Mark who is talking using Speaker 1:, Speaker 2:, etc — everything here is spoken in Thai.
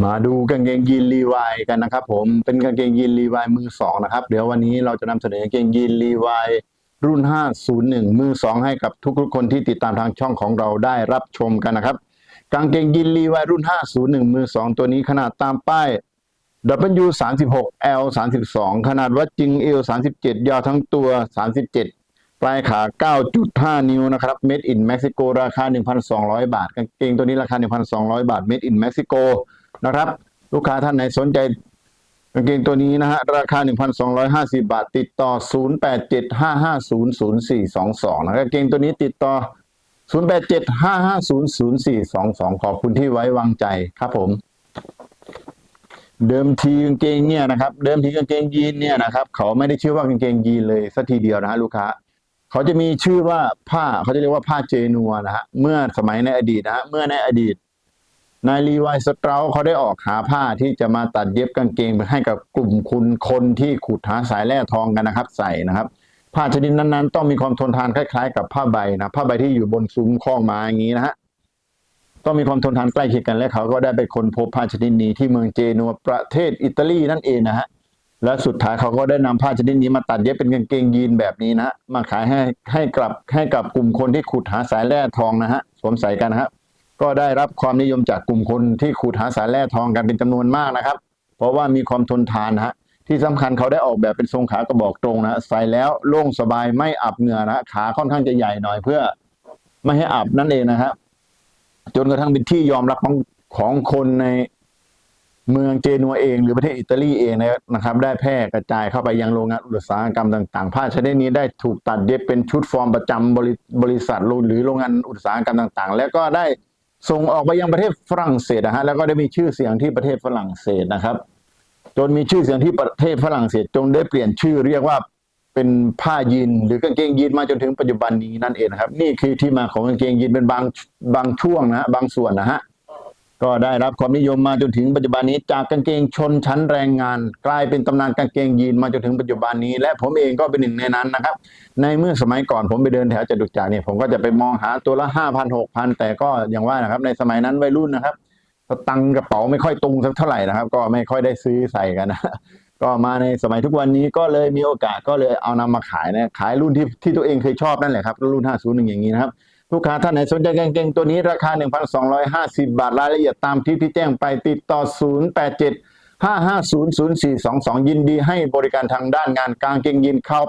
Speaker 1: มาดูกางเกงยีนรีวายกันนะครับผมเป็นกางเกงยีนรีวายมือสองนะครับเดี๋ยววันนี้เราจะนำเสนอกางเกงยีนรีวายรุ่น 501 มือสองให้กับทุกๆคนที่ติดตามทางช่องของเราได้รับชมกันนะครับ กางเกงยีนรีวายรุ่น 501 มือสองตัวนี้ขนาดตามป้าย W 36 L 32ขนาดวัดจริง L 37ยาวทั้งตัว 37 ปลายขา 9.5 นิ้วนะครับ Made in Mexico ราคา 1,200 บาท กางเกงตัวนี้ราคา 1,200 บาท Made in Mexico นะครับ ลูกค้าท่านไหนสนใจกางเกงตัวนี้นะฮะราคา 1,250 บาท ติดต่อ 0875500422 นะครับกางเกงตัวนี้ติดต่อ 0875500422 ขอบคุณที่ไว้วางใจครับผม เดิมทีกางเกงเนี่ยนะครับเดิมทีกางเกงยีนเนี่ยนะครับ เขาไม่ได้ชื่อว่ากางเกงยีนเลยสักทีเดียวนะฮะลูกค้าเขาจะมีชื่อว่าผ้าเขาจะเรียกว่าผ้าเจนัวนะฮะเมื่อสมัยในอดีตนะฮะเมื่อในอดีต นายลีวายสเตราเขาได้ออกหาผ้าที่จะมาตัดเย็บกางเกงไปให้กับกลุ่มคุณคนที่ขุดหาสายแร่ทองกันนะครับ ใส่นะครับ ผ้าชนิดนั้นๆ ต้องมีความทนทานคล้ายๆ กับผ้าใบนะผ้าใบที่อยู่บนซุ้มคล้องม้อย่างนี้นะฮะต้องมีความทนทานใกล้เคียงกันและเขาก็ได้ไปค้นพบผ้าชนิดนี้ที่เมืองเจนัวประเทศอิตาลีนั่นเองนะฮะและสุดท้ายเขาก็ได้นำผ้าชนิดนี้มาตัดเย็บเป็นกางเกงยีนแบบนี้นะมาขายให้ให้กลับให้กับกลุ่มคนที่ขุดหาสายแร่ทองนะฮะสวมใส่กันนะฮะ ก็ได้รับความนิยมจากกลุ่มคนที่ขุดหาสายแร่ทองกันเป็นจำนวนมากนะครับ เพราะว่ามีความทนทานฮะที่สำคัญเขาได้ออกแบบเป็นทรงขากระบอกตรงนะใส่แล้วโล่งสบายไม่อับเหงื่อนะขาค่อนข้างจะใหญ่หน่อยเพื่อ ไม่ให้อับนั่นเองนะครับจนกระทั่งเป็นที่ยอมรับของของคนในเมืองเจนัวเอง หรือประเทศอิตาลีเองนะครับ ได้แพร่กระจายเข้าไปยังโรงงานอุตสาหกรรมต่างๆ ผ้าชนิดนี้ได้ถูกตัดเย็บเป็นชุดฟอร์มประจำบริบริษัทหรือโรงงานอุตสาหกรรมต่างๆ แล้วก็ได้ ส่งออกไปยังประเทศฝรั่งเศสนะฮะแล้วก็ได้มีชื่อเสียงที่ประเทศฝรั่งเศสนะครับ จนมีชื่อเสียงที่ประเทศฝรั่งเศสจงได้เปลี่ยนชื่อเรียกว่าเป็นผ้ายีนหรือกางเกงยีนมาจนถึงปัจจุบันนี้นั่นเองนะครับ นี่คือที่มาของกางเกงยีนเป็นบางบางช่วงนะฮะบางส่วนนะฮะ ก็ได้รับความนิยมมาจนถึงปัจจุบันนี้ จากกางเกงชนชั้นแรงงาน กลายเป็นตำนานกางเกงยีนมาจนถึงปัจจุบันนี้ และผมเองก็เป็นหนึ่งในนั้นนะครับ ในเมื่อสมัยก่อนผมไปเดินแถวจตุจักรเนี่ยผมก็จะไปมองหาตัวละห้าพันหกพันแต่ก็อย่างว่านะครับ ในสมัยนั้นวัยรุ่นนะครับตังกระเป๋าไม่ค่อยตรงสักเท่าไหร่นะครับ ก็ไม่ค่อยได้ซื้อใส่กันนะก็มาในสมัยทุกวันนี้ก็เลยมีโอกาสก็เลยเอานำมาขายนะขายรุ่นที่ที่ตัวเองเคยชอบนั่นแหละครับรุ่น 501 อย่างนี้นะครับ ลูกค้าท่านไหนสนใจกางเกงตัวนี้ราคา 1,250 บาทรายละเอียดตามที่ที่แจ้งไปติดต่อ 087 5500422 ยินดีให้บริการทางด้านงานกางเกงยีนครับ